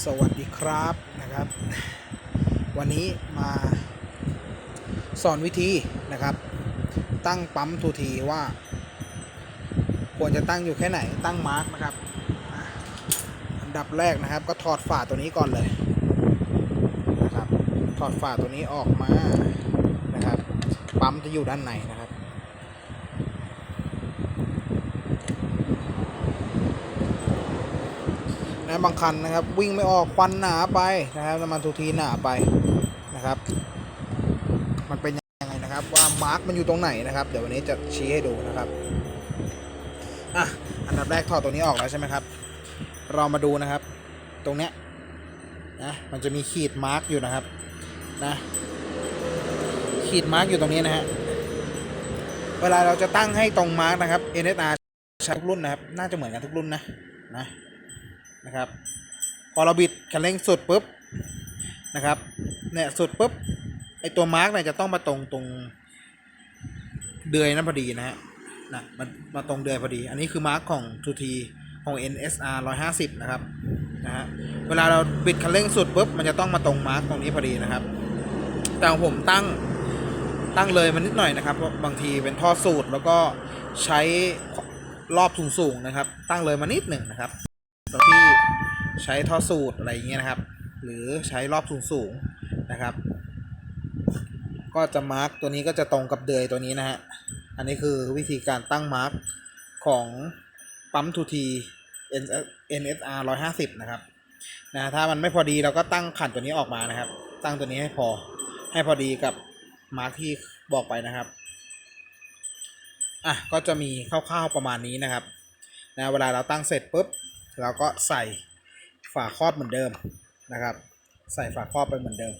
สวัสดีครับนะครับ วันนี้มาสอนวิธีนะครับ ตั้งปั๊มทูทีว่า ควรจะตั้งอยู่แค่ไหนตั้งมาร์กนะครับอันดับแรกนะครับ ก็ถอดฝาตัวนี้ก่อนเลยนะครับถอดฝาตัวนี้ออกมานะครับ ปั๊มจะอยู่ด้านในนะครับ นะบางคันนะครับ วิ่งไม่ออกควันหนาไปนะครับน้ำมันทูทีหนาไปนะครับ มันเป็นยังไงนะครับว่ามาร์กมันอยู่ตรงไหนนะครับ เดี๋ยววันนี้จะชี้ให้ดูนะครับอะอันดับแรกถอดตัวนี้ออกแล้วใช่ไหมครับ เรามาดูนะครับ ตรงเนี้ยนะมันจะมีขีดมาร์กอยู่นะครับนะขีดมาร์กอยู่ตรงนี้นะฮะเวลาเราจะตั้งให้ตรงมาร์กนะครับ NSR ใช้ทุกรุ่นนะครับ น่าจะเหมือนกันทุกรุ่นนะนะ นะครับ พอเราบิดคันเร่งสุดปุ๊บนะครับเนี่ยสุดปุ๊บไอตัวมาร์กเนี่ยจะต้องมาตรงตรงเดือยนั้นพอดีนะฮะนะมันมาตรงเดือยพอดี อันนี้คือมาร์กของ 2T ของ NSR 150 นะครับนะฮะเวลาเราบิดคันเร่งสุดปุ๊บมันจะต้องมาตรงมาร์กตรงนี้พอดีนะครับ แต่ของผมตั้งตั้งเลยมันนิดหน่อยนะครับเพราะบางทีเป็นท่อสูตรแล้วก็ใช้รอบสูงๆนะครับ ตั้งเลยมานิดหนึ่งนะครับ ตัวที่ใช้ท่อสูตรอะไรอย่างเงี้ยนะครับ หรือใช้รอบสูงๆนะครับ ก็จะมาร์กตัวนี้ก็จะตรงกับเดือยตัวนี้นะฮะ อันนี้คือวิธีการตั้งมาร์กของปั๊ม 2T NSR 150 นะครับนะถ้ามันไม่พอดีเราก็ตั้งขันตัวนี้ออกมานะครับ ตั้งตัวนี้ให้พอให้พอดีกับมาร์กที่บอกไปนะครับอะก็จะมีคร่าวๆประมาณนี้นะครับนะเวลาเราตั้งเสร็จปุ๊บ เราก็ใส่ฝาครอบเหมือนเดิมนะครับ ใส่ฝาครอบไปเหมือนเดิม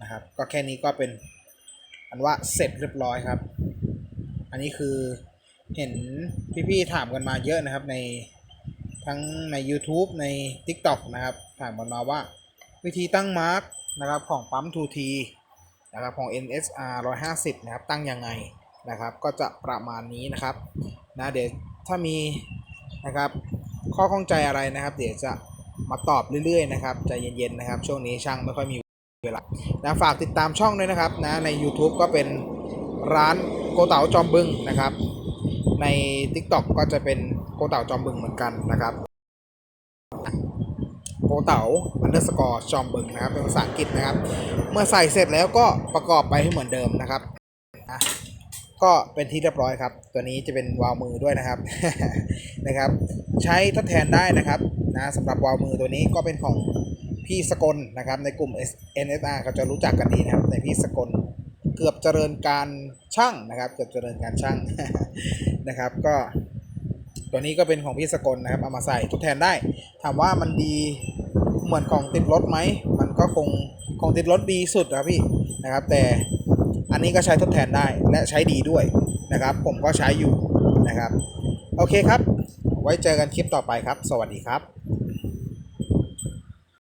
นะครับ ก็แค่นี้ก็เป็นอันว่าเสร็จเรียบร้อยครับ อันนี้คือเห็นพี่ๆถามกันมาเยอะนะครับในทั้งใน YouTube ใน TikTok นะครับ ถามกันมาว่าวิธีตั้งมาร์กนะครับของปั๊ม 2T นะครับของ NSR 150 นะครับ ตั้งยังไงนะครับ ก็จะประมาณนี้นะครับนะเดี๋ยวถ้ามีนะครับ ข้อข้องใจอะไรนะครับ เดี๋ยวจะมาตอบเรื่อยๆนะครับใจเย็นๆนะครับ ช่วงนี้ช่างไม่ค่อยมีเวลานะฝากติดตามช่องด้วยนะครับนะใน YouTube ก็เป็นร้านโกเต๋าจอมบึงนะครับ ใน TikTok ก็จะเป็นโกเต๋าจอมบึงเหมือนกันนะครับโกเต๋าอันเดอร์สกอร์จอมบึงนะครับเป็นภาษาอังกฤษนะครับ เมื่อใส่เสร็จแล้วก็ประกอบไปให้เหมือนเดิมนะครับ ก็เป็นที่เรียบร้อยครับ ตัวนี้จะเป็นวาล์วมือด้วยนะครับนะครับ ใช้ทดแทนได้นะครับนะสำหรับวาล์วมือตัวนี้ก็เป็นของพี่สกลนะครับ ในกลุ่ม NSR เขาจะรู้จักกันดีนะครับในพี่สกลเกือบเจริญการช่างนะครับ เกือบเจริญการช่างนะครับ ก็ตัวนี้ก็เป็นของพี่สกลนะครับเอามาใส่ทดแทนได้ ถามว่ามันดีเหมือนของติดรถไหมมันก็คงของติดรถดีสุดครับพี่นะครับ แต่ อันนี้ก็ใช้ทดแทนได้และใช้ดีด้วยนะครับ ผมก็ใช้อยู่นะครับ โอเคครับ ไว้เจอกันคลิปต่อไปครับ สวัสดีครับ